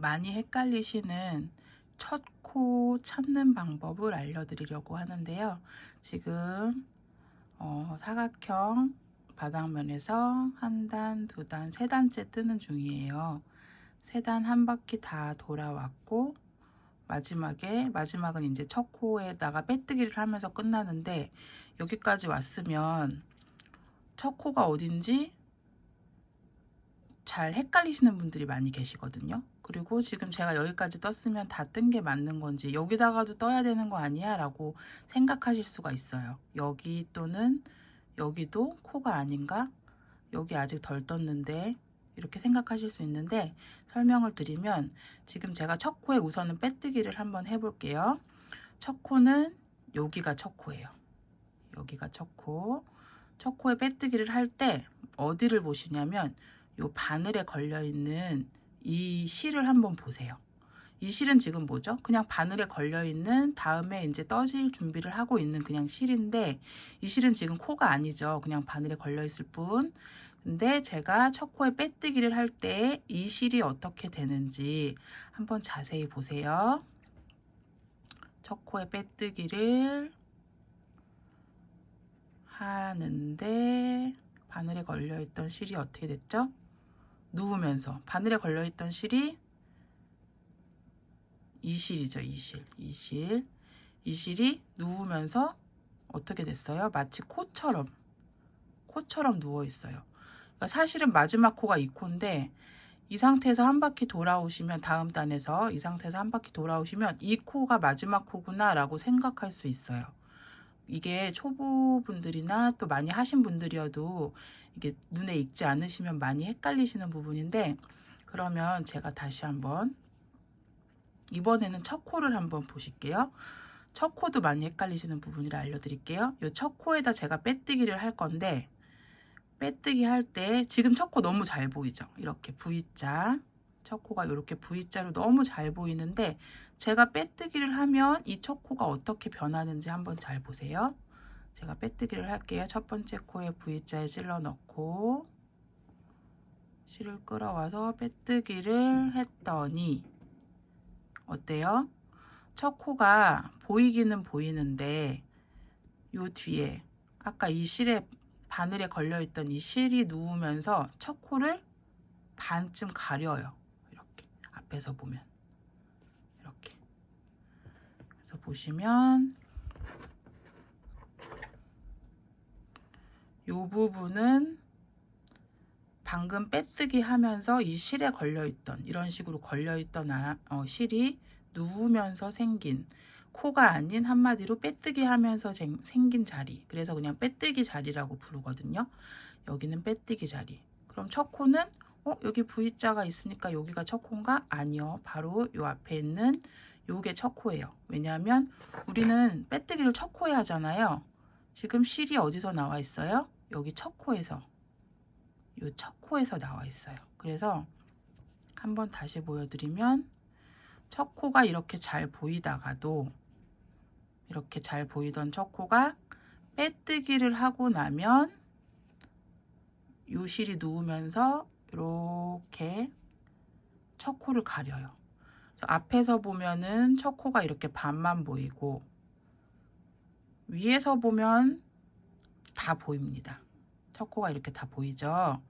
많이 헷갈리시는 첫 코 찾는 방법을 알려드리려고 하는데요. 지금 어, 사각형 바닥면에서 한 단, 두 단, 세 단째 뜨는 중이에요. 세 단 한 바퀴 다 돌아왔고 마지막에 마지막은 이제 첫 코에다가 빼뜨기를 하면서 끝나는데 여기까지 왔으면 첫 코가 어딘지 잘 헷갈리시는 분들이 많이 계시거든요. 그리고 지금 제가 여기까지 떴으면 다 뜬 게 맞는 건지 여기다가도 떠야 되는 거 아니야? 라고 생각하실 수가 있어요. 여기 또는 여기도 코가 아닌가? 여기 아직 덜 떴는데 이렇게 생각하실 수 있는데 설명을 드리면 지금 제가 첫 코에 우선은 빼뜨기를 한번 해볼게요. 첫 코는 여기가 첫 코예요. 여기가 첫 코. 첫 코에 빼뜨기를 할 때 어디를 보시냐면 요 바늘에 걸려 있는 이 실을 한번 보세요. 이 실은 지금 뭐죠? 그냥 바늘에 걸려 있는 다음에 이제 떠질 준비를 하고 있는 그냥 실인데 이 실은 지금 코가 아니죠. 그냥 바늘에 걸려 있을 뿐. 근데 제가 첫 코에 빼뜨기를 할 때 이 실이 어떻게 되는지 한번 자세히 보세요. 첫 코에 빼뜨기를 하는데 바늘에 걸려 있던 실이 어떻게 됐죠? 누우면서 바늘에 걸려 있던 실이 이 실이죠, 이 실. 이 실. 이 실이 누우면서 어떻게 됐어요? 마치 코처럼 코처럼 누워 있어요. 그러니까 사실은 마지막 코가 이 코인데 이 상태에서 한 바퀴 돌아오시면 다음 단에서 이 상태에서 한 바퀴 돌아오시면 이 코가 마지막 코구나라고 생각할 수 있어요. 이게 초보분들이나 또 많이 하신 분들이어도 이게 눈에 익지 않으시면 많이 헷갈리시는 부분인데 그러면 제가 다시 한번 이번에는 첫 코를 한번 보실게요. 첫 코도 많이 헷갈리시는 부분이라 알려드릴게요. 이 첫 코에다 제가 빼뜨기를 할 건데 빼뜨기 할 때 지금 첫 코 너무 잘 보이죠? 이렇게 V자 첫 코가 이렇게 V자로 너무 잘 보이는데 제가 빼뜨기를 하면 이 첫 코가 어떻게 변하는지 한번 잘 보세요. 제가 빼뜨기를 할게요. 첫 번째 코에 V자에 찔러 넣고 실을 끌어와서 빼뜨기를 했더니 어때요? 첫 코가 보이기는 보이는데 요 뒤에 아까 이 실에 바늘에 걸려 있던 이 실이 누우면서 첫 코를 반쯤 가려요. 이렇게 앞에서 보면 이렇게 그래서 보시면 요 부분은 방금 빼뜨기 하면서 이 실에 걸려있던 이런 식으로 걸려있던 아, 어, 실이 누우면서 생긴 코가 아닌 한마디로 빼뜨기 하면서 쟁- 생긴 자리. 그래서 그냥 빼뜨기 자리라고 부르거든요. 여기는 빼뜨기 자리. 그럼 첫 코는 어 여기 V자가 있으니까 여기가 첫 코인가? 아니요. 바로 요 앞에 있는 요게 첫 코예요. 왜냐하면 우리는 빼뜨기를 첫 코에 하잖아요. 지금 실이 어디서 나와 있어요? 여기 첫 코에서 요첫 코에서 나와 있어요. 그래서 한번 다시 보여드리면 첫 코가 이렇게 잘 보이다가도 이렇게 잘 보이던 첫 코가 빼뜨기를 하고 나면 요 실이 누우면서 이렇게 첫 코를 가려요. 앞에서 보면은 첫 코가 이렇게 반만 보이고 위에서 보면 다 보입니다. 첫 코가 이렇게 다 보이죠.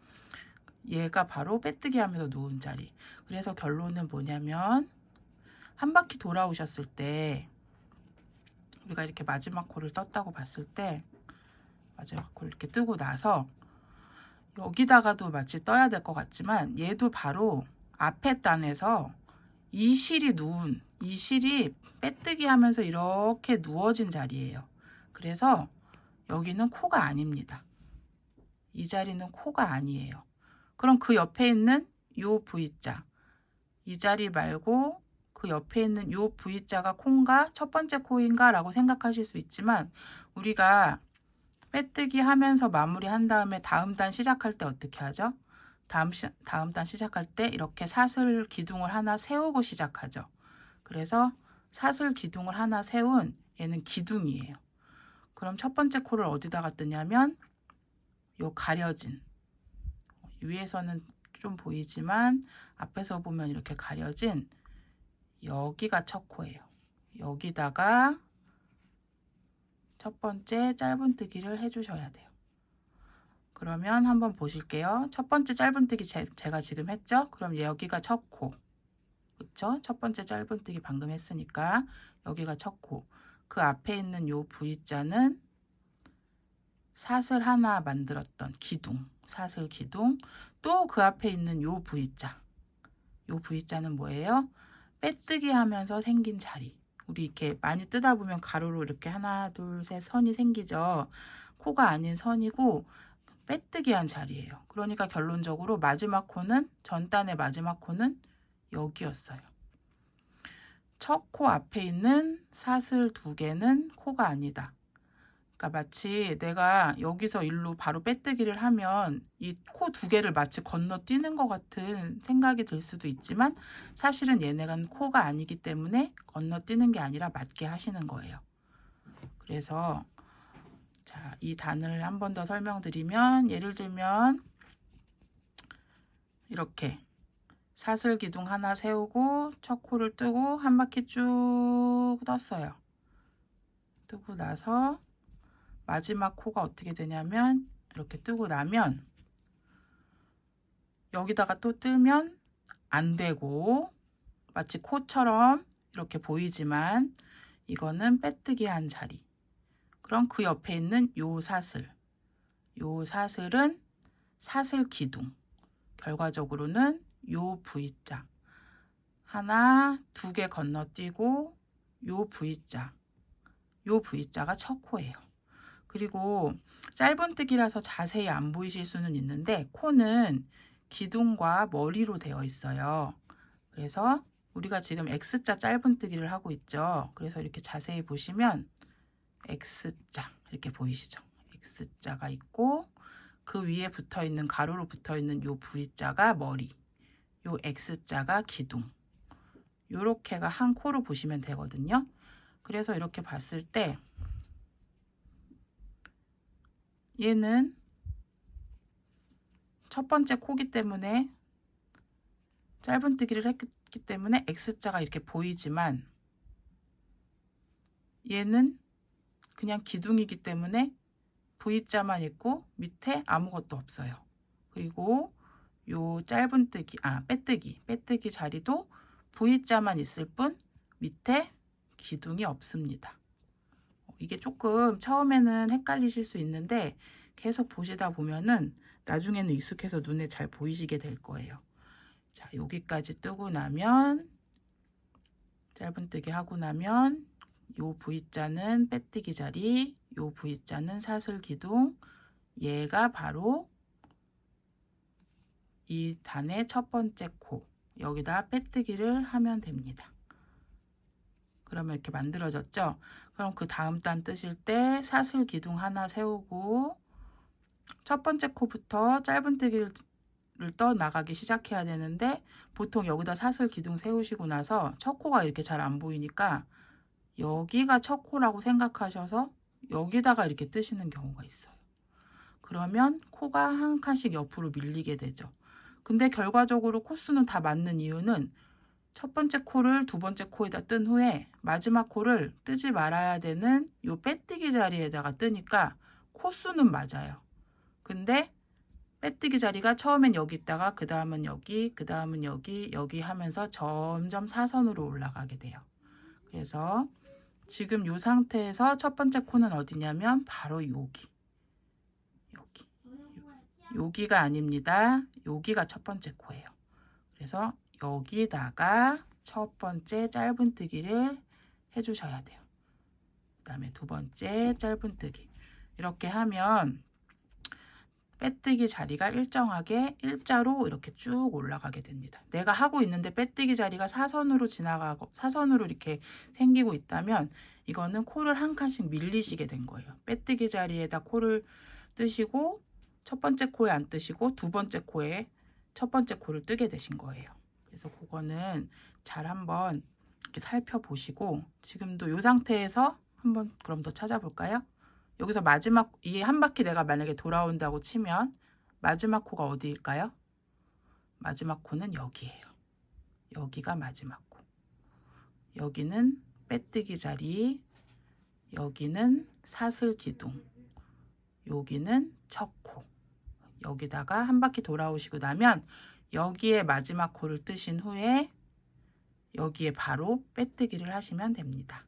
얘가 바로 빼뜨기 하면서 누운 자리. 그래서 결론은 뭐냐면 한 바퀴 돌아오셨을 때 우리가 이렇게 마지막 코를 떴다고 봤을 때 마지막 코를 이렇게 뜨고 나서 여기다가도 마치 떠야 될 것 같지만 얘도 바로 앞에 단에서 이 실이 누운 이 실이 빼뜨기 하면서 이렇게 누워진 자리예요. 그래서 여기는 코가 아닙니다. 이 자리는 코가 아니에요. 그럼 그 옆에 있는 요 V자 이 자리 말고 그 옆에 있는 요 V자가 콩가 첫 번째 코인가 라고 생각하실 수 있지만 우리가 빼뜨기 하면서 마무리 한 다음에 다음 단 시작할 때 어떻게 하죠? 다음, 시, 다음 단 시작할 때 이렇게 사슬 기둥을 하나 세우고 시작하죠. 그래서 사슬 기둥을 하나 세운 얘는 기둥이에요. 그럼 첫 번째 코를 어디다가 뜨냐면 요 가려진 위에서는 좀 보이지만 앞에서 보면 이렇게 가려진 여기가 첫 코예요. 여기다가 첫 번째 짧은뜨기를 해주셔야 돼요. 그러면 한번 보실게요. 첫 번째 짧은뜨기 제, 가 지금 했죠? 그럼 여기가 첫 코. 그쵸? 첫 번째 짧은뜨기 방금 했으니까 여기가 첫 코. 그 앞에 있는 요 V자는 사슬 하나 만들었던 기둥, 사슬 기둥. 또 그 앞에 있는 요 V자. 요 V자는 뭐예요? 빼뜨기 하면서 생긴 자리. 우리 이렇게 많이 뜨다 보면 가로로 이렇게 하나, 둘, 셋 선이 생기죠. 코가 아닌 선이고 빼뜨기 한 자리예요. 그러니까 결론적으로 마지막 코는 전단의 마지막 코는 여기였어요. 첫 코 앞에 있는 사슬 두 개는 코가 아니다. 그러니까 마치 내가 여기서 일로 바로 빼뜨기를 하면 이 코 두 개를 마치 건너뛰는 것 같은 생각이 들 수도 있지만 사실은 얘네가 코가 아니기 때문에 건너뛰는 게 아니라 맞게 하시는 거예요. 그래서 자, 이 단을 한 번 더 설명드리면 예를 들면 이렇게 사슬 기둥 하나 세우고 첫 코를 뜨고 한 바퀴 쭉 떴어요. 뜨고 나서 마지막 코가 어떻게 되냐면 이렇게 뜨고 나면 여기다가 또 뜨면 안 되고 마치 코처럼 이렇게 보이지만 이거는 빼뜨기 한 자리. 그럼 그 옆에 있는 요 사슬. 요 사슬은 사슬 기둥. 결과적으로는 요 V자. 하나, 두 개 건너뛰고 요 V자. 요 V자가 첫 코예요. 그리고 짧은뜨기라서 자세히 안 보이실 수는 있는데 코는 기둥과 머리로 되어 있어요. 그래서 우리가 지금 X자 짧은뜨기를 하고 있죠. 그래서 이렇게 자세히 보시면 X자 이렇게 보이시죠? X자가 있고 그 위에 붙어 있는 가로로 붙어 있는 요 V자가 머리, 요 X자가 기둥. 요렇게가 한 코로 보시면 되거든요. 그래서 이렇게 봤을 때 얘는 첫 번째 코기 때문에 짧은뜨기를 했기 때문에 X자가 이렇게 보이지만 얘는 그냥 기둥이기 때문에 V자만 있고 밑에 아무것도 없어요. 그리고 요 짧은뜨기, 아 빼뜨기, 빼뜨기 자리도 V자만 있을 뿐 밑에 기둥이 없습니다. 이게 조금 처음에는 헷갈리실 수 있는데 계속 보시다 보면은 나중에는 익숙해서 눈에 잘 보이시게 될 거예요. 자, 여기까지 뜨고 나면 짧은뜨기 하고 나면 요 V자는 빼뜨기 자리, 요 V자는 사슬 기둥, 얘가 바로 이 단의 첫 번째 코. 여기다 빼뜨기를 하면 됩니다. 그러면 이렇게 만들어졌죠? 그럼 그 다음 단 뜨실 때 사슬 기둥 하나 세우고 첫 번째 코부터 짧은뜨기를 떠 나가기 시작해야 되는데 보통 여기다 사슬 기둥 세우시고 나서 첫 코가 이렇게 잘 안 보이니까 여기가 첫 코라고 생각하셔서 여기다가 이렇게 뜨시는 경우가 있어요. 그러면 코가 한 칸씩 옆으로 밀리게 되죠. 근데 결과적으로 코수는 다 맞는 이유는 첫 번째 코를 두 번째 코에다 뜬 후에 마지막 코를 뜨지 말아야 되는 요 빼뜨기 자리에다가 뜨니까 코수는 맞아요. 근데 빼뜨기 자리가 처음엔 여기 있다가 그 다음은 여기, 그 다음은 여기, 여기 하면서 점점 사선으로 올라가게 돼요. 그래서 지금 이 상태에서 첫 번째 코는 어디냐면 바로. 여기. 여기가 아닙니다. 여기가 첫 번째 코예요. 그래서 여기다가 첫 번째 짧은뜨기를 해주셔야 돼요. 그 다음에 두 번째 짧은뜨기. 이렇게 하면 빼뜨기 자리가 일정하게 일자로 이렇게 쭉 올라가게 됩니다. 내가 하고 있는데 빼뜨기 자리가 사선으로 지나가고 사선으로 이렇게 생기고 있다면 이거는 코를 한 칸씩 밀리시게 된 거예요. 빼뜨기 자리에다 코를 뜨시고 첫 번째 코에 안 뜨시고 두 번째 코에 첫 번째 코를 뜨게 되신 거예요. 그래서 그거는 잘 한번 이렇게 살펴보시고 지금도 이 상태에서 한번 그럼 더 찾아볼까요? 여기서 마지막 이 한 바퀴 내가 만약에 돌아온다고 치면 마지막 코가 어디일까요? 마지막 코는 여기예요. 여기가 마지막 코. 여기는 빼뜨기 자리, 여기는 사슬 기둥, 여기는 첫 코. 여기다가 한 바퀴 돌아오시고 나면 여기에 마지막 코를 뜨신 후에 여기에 바로 빼뜨기를 하시면 됩니다.